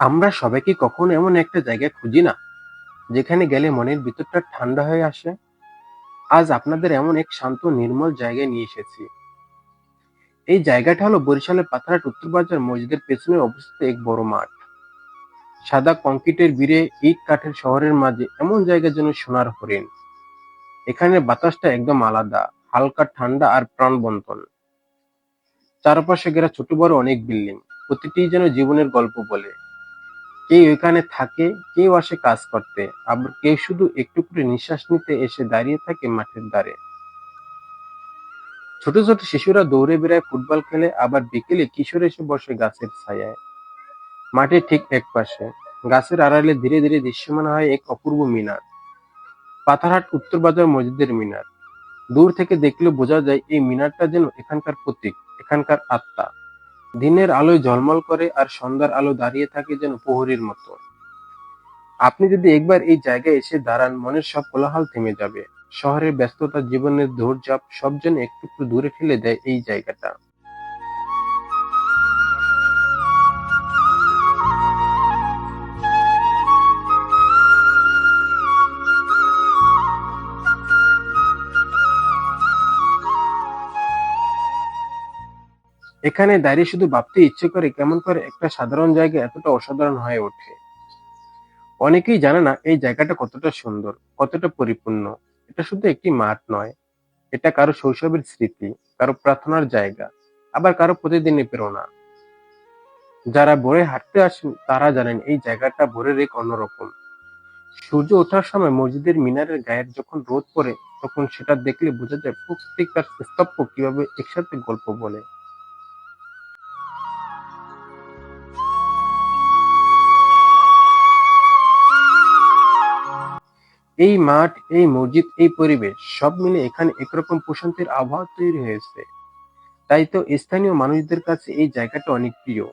আমরা সবাই কি কখনো এমন একটা জায়গা খুঁজি না, যেখানে গেলে মনের ভিতরটা ঠান্ডা হয়ে আসে। আজ আপনাদের এমন এক শান্ত, নির্মল জায়গায় নিয়ে এসেছি। এই জায়গাটা হলো বরিশালের পাথরহাট উত্তর বাজার মসজিদের পেছনে অবস্থিত এক বড় মাঠ। সাদা কংক্রিটের বীরে ইট কাঠের শহরের মাঝে এমন জায়গা যেন সোনার হরিণ। এখানে বাতাসটা একদম আলাদা, হালকা ঠান্ডা আর প্রাণবন্তন। চারপাশে ঘেরা ছোট বড় অনেক বিল্ডিং, প্রতিটি যেন জীবনের গল্প বলে। কেউ এখানে থাকে, কেউ আসে কাজ করতে, আবার কেউ শুধু একটু করে নিঃশ্বাস নিতে এসে দাঁড়িয়ে থাকে মাঠের ধারে। ছোট ছোট শিশুরা দৌড়ে বেড়ায় ফুটবল খেলে, আবার বিকেলে কিশোর এসে বসে গাছের ছায়ায়। মাঠের ঠিক এক পাশে গাছের আড়ালে ধীরে ধীরে দৃশ্যমান হয় এক অপূর্ব মিনার। পাথারহাট উত্তর বাজার মসজিদের মিনার। দূর থেকে দেখলে বোঝা যায় এই মিনারটা যেন এখানকার প্রতীক, এখানকার আত্মা। দিনের আলোয় ঝলমল করে আর সন্ধ্যার আলো দাঁড়িয়ে থাকে যেন প্রহরীর মতো। আপনি যদি একবার এই জায়গায় এসে দাঁড়ান, মনের সব কোলাহল থেমে যাবে। শহরের ব্যস্ততা জীবনের দৌড়ঝাঁপ সব যেন একটু একটু দূরে ফেলে দেয় এই জায়গাটা। এখানে দাঁড়িয়ে শুধু ভাবতে ইচ্ছে করে কেমন করে একটা সাধারণ জায়গা এতটা অসাধারণ হয়ে ওঠে। অনেকেই জানে না এই জায়গাটা কতটা সুন্দর, কতটা পরিপূর্ণ। এটা শুধু একটি মাঠ নয়, এটা কারও শৈশবের স্মৃতি, কারও প্রার্থনার জায়গা, আবার কারও প্রতিদিনের প্রেরণা। যারা ভোরে হাঁটতে আসেন, তারা জানেন এই জায়গাটা ভোরের এক অন্যরকম। সূর্য ওঠার সময় মসজিদের মিনারের গায়ের যখন রোদ পড়ে, তখন সেটা দেখলে বোঝা যায় প্রত্যেকটা স্তব্ধ কীভাবে একসাথে গল্প বলে। এই মাঠ, এই মসজিদ, এই পরিবেশ সব মিলে এখানে একরকম প্রশান্তির আবহাওয়া তৈরি হয়েছে। তাই তো স্থানীয় মানুষদের কাছে এই জায়গাটা অনেক প্রিয়।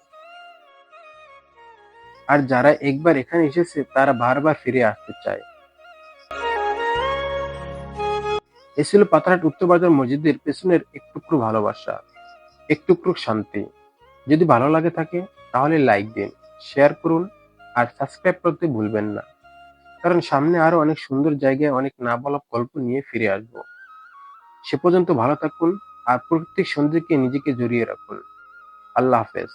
আর যারা একবার এখানে এসেছে তারা বারবার ফিরে আসতে চায়। এ ছিল পাথরহাট উত্তর বাজার মসজিদের পেছনের এক টুকরো ভালোবাসা, এক টুকরো শান্তি। যদি ভালো লাগে থাকে তাহলে লাইক দিন, শেয়ার করুন আর সাবস্ক্রাইব করতে ভুলবেন না। কারণ সামনে আরও অনেক সুন্দর জায়গায় অনেক না বলা গল্প নিয়ে ফিরে আসব। সে পর্যন্ত ভালো থাকুন আর প্রত্যেক সন্ধ্যেকে নিজেকে জড়িয়ে রাখুন। আল্লাহ হাফেজ।